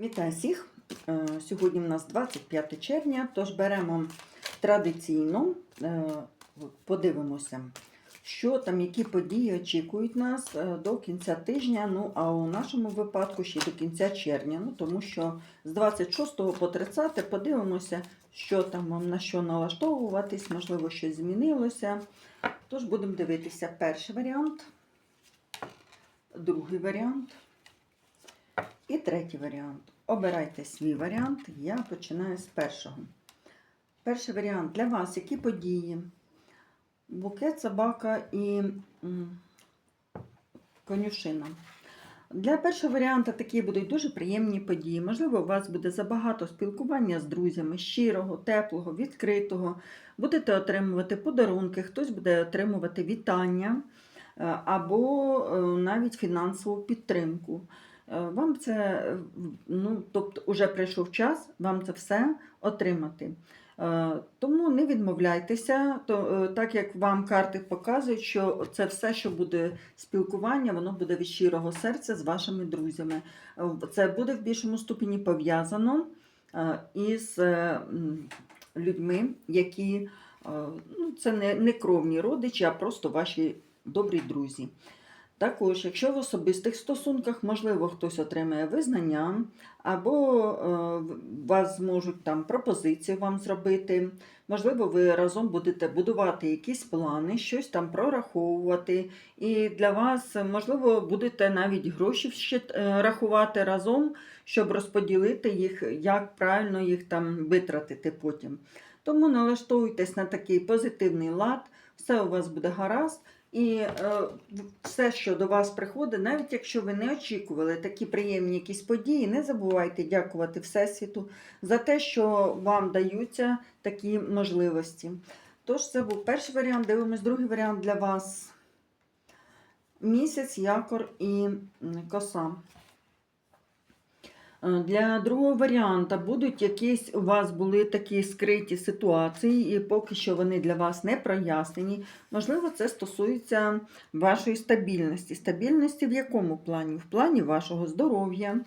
Вітаю всіх! Е, Сьогодні в нас 25 червня, тож беремо традиційно, е, подивимося, що там, які події очікують нас е, до кінця тижня. Ну, а у нашому випадку ще до кінця червня. Ну, тому що з 26 по 30 подивимося, що там вам на що налаштовуватись, можливо, щось змінилося. Тож будемо дивитися перший варіант, другий варіант. І третій варіант. Обирайте свій варіант. Я починаю з першого. Перший варіант для вас які події? Букет, собака і конюшина. Для першого варіанта такі будуть дуже приємні події. Можливо, у вас буде забагато спілкування з друзями, щирого, теплого, відкритого. Будете отримувати подарунки, хтось буде отримувати вітання е, або е, навіть фінансову підтримку. Е, Вам це, е, ну, тобто, уже прийшов час вам це все отримати. Е, Тому не відмовляйтеся, то, так як вам карти показують, що це все, що буде спілкування, воно буде від щирого серця з вашими друзями. Це буде в більшому ступені пов'язано із людьми, які ну, це не кровні родичі, а просто ваші добрі друзі. Також, якщо в особистих стосунках, можливо, хтось отримає визнання, або е, вас зможуть там пропозиції вам зробити, можливо, ви разом будете будувати якісь плани, щось там прораховувати. І для вас, можливо, будете навіть гроші ще е, рахувати разом, щоб розподілити їх, як правильно їх там витратити потім. Тому налаштовуйтесь на такий позитивний лад, все у вас буде гаразд. І е, все, що до вас приходить, навіть якщо ви не очікували такі приємні якісь події, не забувайте дякувати Всесвіту за те, що вам даються такі можливості. Тож, це був перший варіант. Дивимось другий варіант для вас. Місяць, якор і коса. Е, Для другого варіанта будуть якісь у вас були такі скриті ситуації, і поки що вони для вас не прояснені. Можливо, це стосується вашої стабільності. Стабільності в якому плані? В плані вашого здоров'я.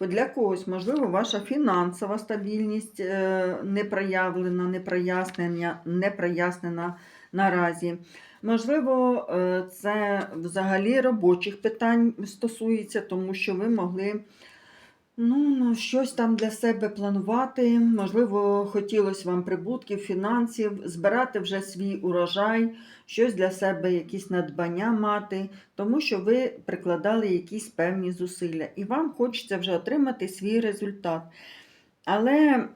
Для когось, можливо, ваша фінансова стабільність е, не проявлена, не прояснена, не прояснена наразі. Можливо, е, це взагалі робочих питань стосується, тому що ви могли Ну, ну, щось там для себе планувати. Можливо, хотілося вам прибутків, фінансів, збирати вже свій урожай, щось для себе, якісь надбання мати, тому що ви прикладали якісь певні зусилля, і вам хочеться вже отримати свій результат. Але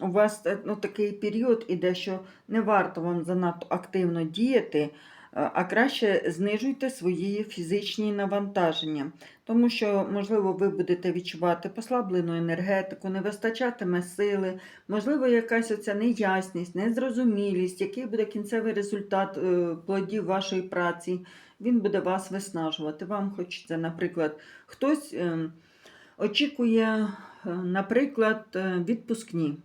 у вас е, ну, такий період іде, що не варто вам занадто активно діяти, а краще знижуйте свої фізичні навантаження. Тому що, можливо, ви будете відчувати послаблену енергетику, не вистачатиме сили, можливо, якась оця неясність, незрозумілість, який буде кінцевий результат е, плодів вашої праці, він буде вас виснажувати. Вам хочеться, наприклад, хтось е, очікує, е, наприклад, е, відпускні.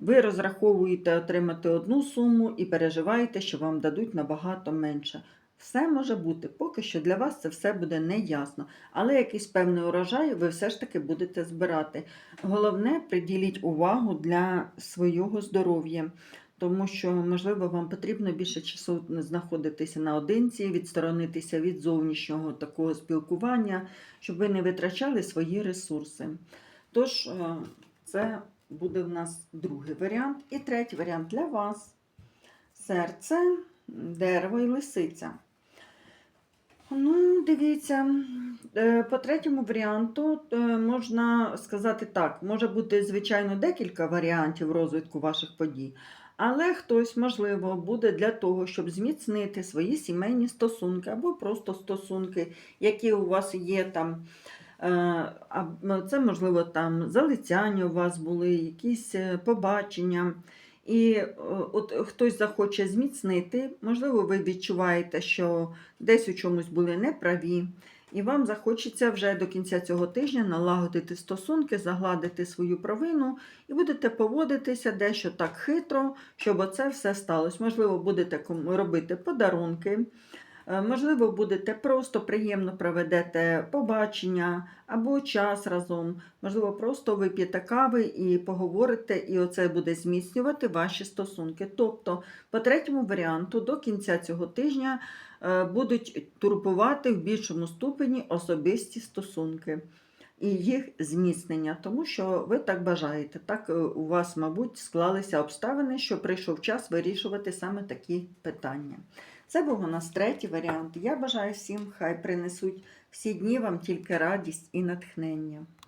Ви розраховуєте отримати одну суму і переживаєте, що вам дадуть набагато менше. Все може бути, поки що для вас це все буде неясно. Але якийсь певний урожай ви все ж таки будете збирати. Головне, приділіть увагу для свого здоров'я, тому що, можливо, вам потрібно більше часу знаходитися наодинці, відсторонитися від зовнішнього такого спілкування, щоб ви не витрачали свої ресурси. Тож, е, це буде в нас другий варіант. І третій варіант для вас: серце, дерево і лисиця. Ну, дивіться, е, по третьому варіанту е, можна сказати так: може бути, звичайно, декілька варіантів розвитку ваших подій, але хтось, можливо, буде для того, щоб зміцнити свої сімейні стосунки або просто стосунки, які у вас є там. Е, а, Це, можливо, там залицяння у вас були, якісь е, побачення. І е, от хтось захоче зміцнити, можливо, ви відчуваєте, що десь у чомусь були неправі, і вам захочеться вже до кінця цього тижня налагодити стосунки, загладити свою провину, і будете поводитися дещо так хитро, щоб оце все сталося. Можливо, будете робити подарунки, Можливо, будете просто приємно проведете побачення або час разом. Можливо, просто вип'єте кави і поговорите, і оце буде зміцнювати ваші стосунки. Тобто, по третьому варіанту, до кінця цього тижня е, будуть турбувати в більшому ступені особисті стосунки і їх зміцнення, тому що ви так бажаєте. Так е, у вас, мабуть, склалися обставини, що прийшов час вирішувати саме такі питання. Це був у нас третій варіант. Я бажаю всім, хай принесуть всі дні вам тільки радість і натхнення.